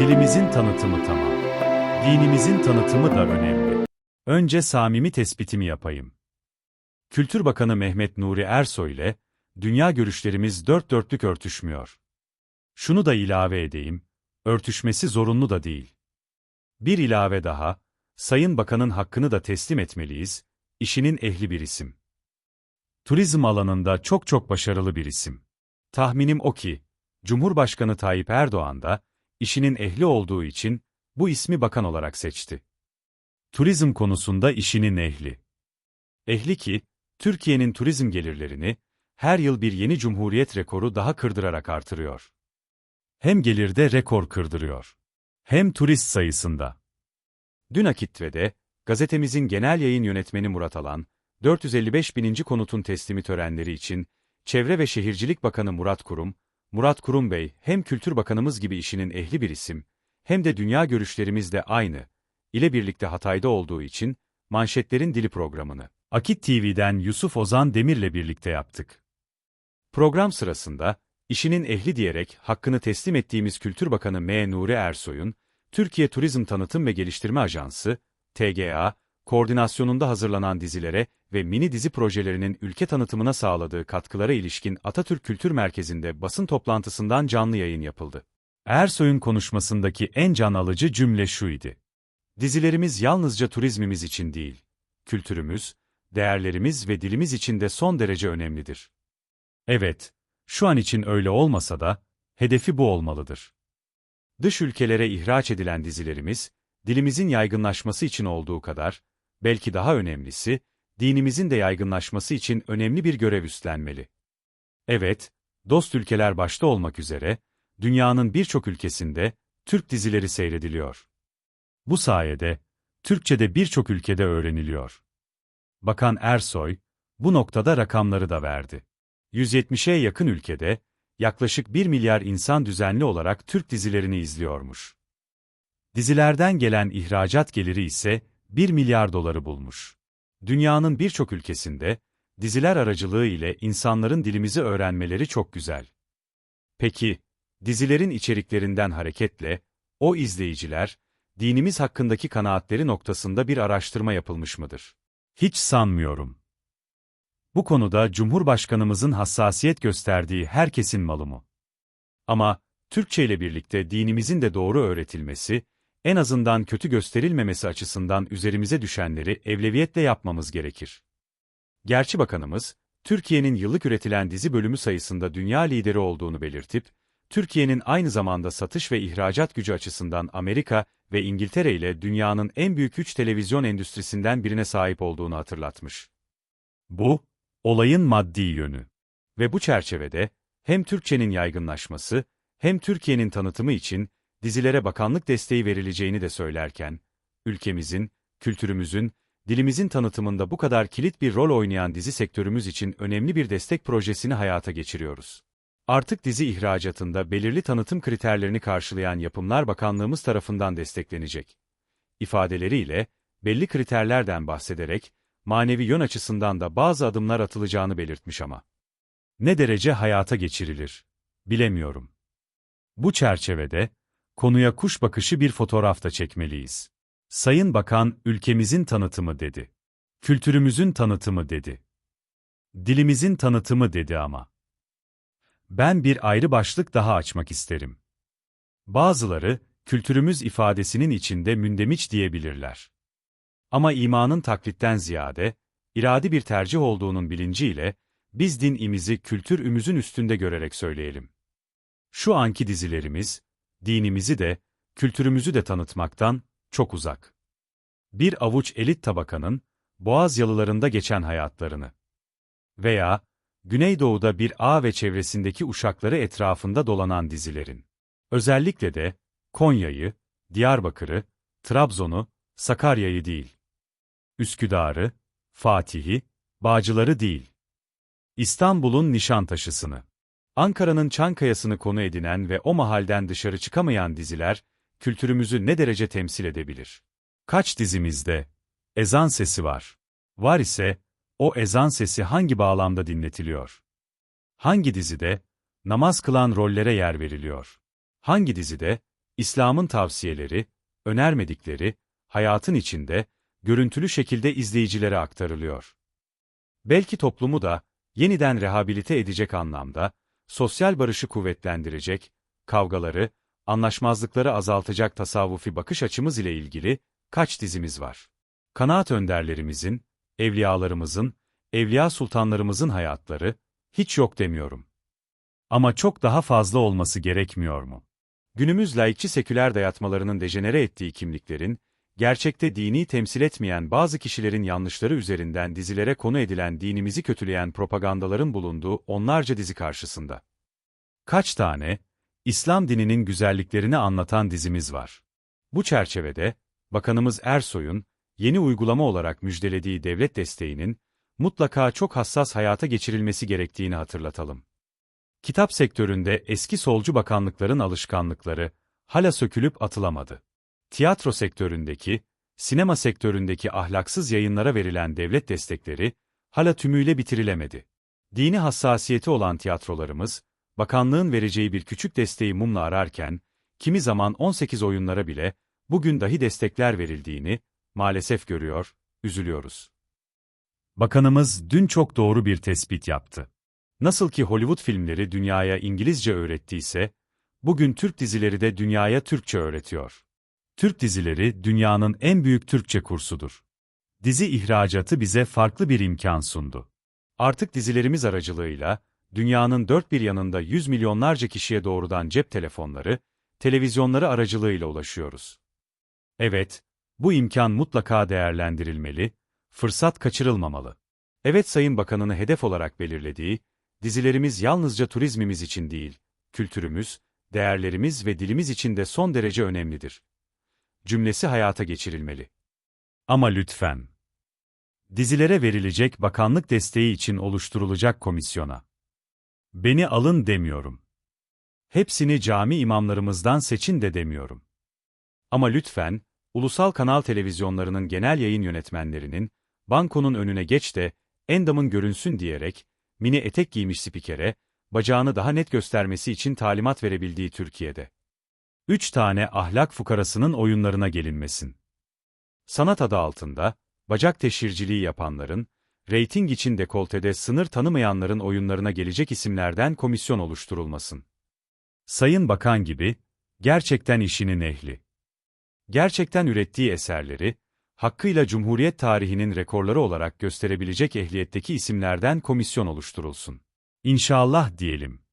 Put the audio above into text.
Dilimizin tanıtımı tamam. Dinimizin tanıtımı da önemli. Önce samimi tespitimi yapayım. Kültür Bakanı Mehmet Nuri Ersoy ile dünya görüşlerimiz dört dörtlük örtüşmüyor. Şunu da ilave edeyim, örtüşmesi zorunlu da değil. Bir ilave daha, Sayın Bakan'ın hakkını da teslim etmeliyiz, işinin ehli bir isim. Turizm alanında çok çok başarılı bir isim. Tahminim o ki, Cumhurbaşkanı Tayyip Erdoğan da, işinin ehli olduğu için, bu ismi bakan olarak seçti. Turizm konusunda işinin ehli. Ehli ki, Türkiye'nin turizm gelirlerini, her yıl bir yeni cumhuriyet rekoru daha kırdırarak artırıyor. Hem gelirde rekor kırdırıyor. Hem turist sayısında. Dün Akitve'de, gazetemizin genel yayın yönetmeni Murat Alan, 455 bininci konutun teslimi törenleri için, Çevre ve Şehircilik Bakanı Murat Kurum, Murat Kurum Bey hem Kültür Bakanımız gibi işinin ehli bir isim, hem de dünya görüşlerimiz de aynı, ile birlikte Hatay'da olduğu için, Manşetlerin Dili programını, Akit TV'den Yusuf Ozan Demir'le birlikte yaptık. Program sırasında, işinin ehli diyerek hakkını teslim ettiğimiz Kültür Bakanı M. Nuri Ersoy'un, Türkiye Turizm Tanıtım ve Geliştirme Ajansı, TGA, koordinasyonunda hazırlanan dizilere ve mini dizi projelerinin ülke tanıtımına sağladığı katkılara ilişkin Atatürk Kültür Merkezi'nde basın toplantısından canlı yayın yapıldı. Ersoy'un konuşmasındaki en can alıcı cümle şuydu. Dizilerimiz yalnızca turizmimiz için değil, kültürümüz, değerlerimiz ve dilimiz için de son derece önemlidir. Evet, şu an için öyle olmasa da, hedefi bu olmalıdır. Dış ülkelere ihraç edilen dizilerimiz, dilimizin yaygınlaşması için olduğu kadar, belki daha önemlisi, dinimizin de yaygınlaşması için önemli bir görev üstlenmeli. Evet, dost ülkeler başta olmak üzere, dünyanın birçok ülkesinde, Türk dizileri seyrediliyor. Bu sayede, Türkçe'de birçok ülkede öğreniliyor. Bakan Ersoy, bu noktada rakamları da verdi. 170'e yakın ülkede, yaklaşık 1 milyar insan düzenli olarak Türk dizilerini izliyormuş. Dizilerden gelen ihracat geliri ise 1 milyar doları bulmuş. Dünyanın birçok ülkesinde, diziler aracılığı ile insanların dilimizi öğrenmeleri çok güzel. Peki, dizilerin içeriklerinden hareketle, o izleyiciler, dinimiz hakkındaki kanaatleri noktasında bir araştırma yapılmış mıdır? Hiç sanmıyorum. Bu konuda Cumhurbaşkanımızın hassasiyet gösterdiği herkesin malumu. Ama, Türkçe ile birlikte dinimizin de doğru öğretilmesi, en azından kötü gösterilmemesi açısından üzerimize düşenleri evleviyetle yapmamız gerekir. Gerçi bakanımız, Türkiye'nin yıllık üretilen dizi bölümü sayısında dünya lideri olduğunu belirtip, Türkiye'nin aynı zamanda satış ve ihracat gücü açısından Amerika ve İngiltere ile dünyanın en büyük üç televizyon endüstrisinden birine sahip olduğunu hatırlatmış. Bu, olayın maddi yönü. Ve bu çerçevede, hem Türkçenin yaygınlaşması, hem Türkiye'nin tanıtımı için, dizilere bakanlık desteği verileceğini de söylerken, ülkemizin, kültürümüzün, dilimizin tanıtımında bu kadar kilit bir rol oynayan dizi sektörümüz için önemli bir destek projesini hayata geçiriyoruz. Artık dizi ihracatında belirli tanıtım kriterlerini karşılayan yapımlar bakanlığımız tarafından desteklenecek. İfadeleriyle, belli kriterlerden bahsederek, manevi yön açısından da bazı adımlar atılacağını belirtmiş ama. Ne derece hayata geçirilir? Bilemiyorum. Bu çerçevede, konuya kuş bakışı bir fotoğraf da çekmeliyiz. Sayın Bakan, ülkemizin tanıtımı dedi. Kültürümüzün tanıtımı dedi. Dilimizin tanıtımı dedi ama. Ben bir ayrı başlık daha açmak isterim. Bazıları, kültürümüz ifadesinin içinde mündemiç diyebilirler. Ama imanın taklitten ziyade, iradi bir tercih olduğunun bilinciyle, biz din imizi kültür ümüzün üstünde görerek söyleyelim. Şu anki dizilerimiz, dinimizi de, kültürümüzü de tanıtmaktan çok uzak. Bir avuç elit tabakanın, Boğaz yalılarında geçen hayatlarını veya Güneydoğu'da bir ağ ve çevresindeki uşakları etrafında dolanan dizilerin. Özellikle de Konya'yı, Diyarbakır'ı, Trabzon'u, Sakarya'yı değil. Üsküdar'ı, Fatih'i, Bağcılar'ı değil. İstanbul'un Nişantaşı'sını. Ankara'nın Çankaya'sını konu edinen ve o mahalden dışarı çıkamayan diziler, kültürümüzü ne derece temsil edebilir? Kaç dizimizde ezan sesi var? Var ise, o ezan sesi hangi bağlamda dinletiliyor? Hangi dizide namaz kılan rollere yer veriliyor? Hangi dizide İslam'ın tavsiyeleri, önermedikleri, hayatın içinde, görüntülü şekilde izleyicilere aktarılıyor. Belki toplumu da, yeniden rehabilite edecek anlamda, sosyal barışı kuvvetlendirecek, kavgaları, anlaşmazlıkları azaltacak tasavvufi bakış açımız ile ilgili kaç dizimiz var. Kanaat önderlerimizin, evliyalarımızın, evliya sultanlarımızın hayatları, hiç yok demiyorum. Ama çok daha fazla olması gerekmiyor mu? Günümüz laikçi seküler dayatmalarının dejenere ettiği kimliklerin, gerçekte dini temsil etmeyen bazı kişilerin yanlışları üzerinden dizilere konu edilen dinimizi kötüleyen propagandaların bulunduğu onlarca dizi karşısında. Kaç tane, İslam dininin güzelliklerini anlatan dizimiz var. Bu çerçevede, Bakanımız Ersoy'un, yeni uygulama olarak müjdelediği devlet desteğinin, mutlaka çok hassas hayata geçirilmesi gerektiğini hatırlatalım. Kitap sektöründe eski solcu bakanlıkların alışkanlıkları, hala sökülüp atılamadı. Tiyatro sektöründeki, sinema sektöründeki ahlaksız yayınlara verilen devlet destekleri, hala tümüyle bitirilemedi. Dini hassasiyeti olan tiyatrolarımız, bakanlığın vereceği bir küçük desteği mumla ararken, kimi zaman 18 oyunlara bile, bugün dahi destekler verildiğini, maalesef görüyor, üzülüyoruz. Bakanımız dün çok doğru bir tespit yaptı. Nasıl ki Hollywood filmleri dünyaya İngilizce öğrettiyse, bugün Türk dizileri de dünyaya Türkçe öğretiyor. Türk dizileri dünyanın en büyük Türkçe kursudur. Dizi ihracatı bize farklı bir imkan sundu. Artık dizilerimiz aracılığıyla, dünyanın dört bir yanında yüz milyonlarca kişiye doğrudan cep telefonları, televizyonları aracılığıyla ulaşıyoruz. Evet, bu imkan mutlaka değerlendirilmeli, fırsat kaçırılmamalı. Evet Sayın Bakanını hedef olarak belirlediği, dizilerimiz yalnızca turizmimiz için değil, kültürümüz, değerlerimiz ve dilimiz için de son derece önemlidir. Cümlesi hayata geçirilmeli. Ama lütfen. Dizilere verilecek bakanlık desteği için oluşturulacak komisyona. Beni alın demiyorum. Hepsini cami imamlarımızdan seçin de demiyorum. Ama lütfen, ulusal kanal televizyonlarının genel yayın yönetmenlerinin, bankonun önüne geç de, endamın görünsün diyerek, mini etek giymiş spikere, bacağını daha net göstermesi için talimat verebildiği Türkiye'de. Üç tane ahlak fukarasının oyunlarına gelinmesin. Sanat adı altında, bacak teşhirciliği yapanların, reyting için dekoltede sınır tanımayanların oyunlarına gelecek isimlerden komisyon oluşturulmasın. Sayın Bakan gibi, gerçekten işinin ehli gerçekten ürettiği eserleri, hakkıyla Cumhuriyet tarihinin rekorları olarak gösterebilecek ehliyetteki isimlerden komisyon oluşturulsun. İnşallah diyelim.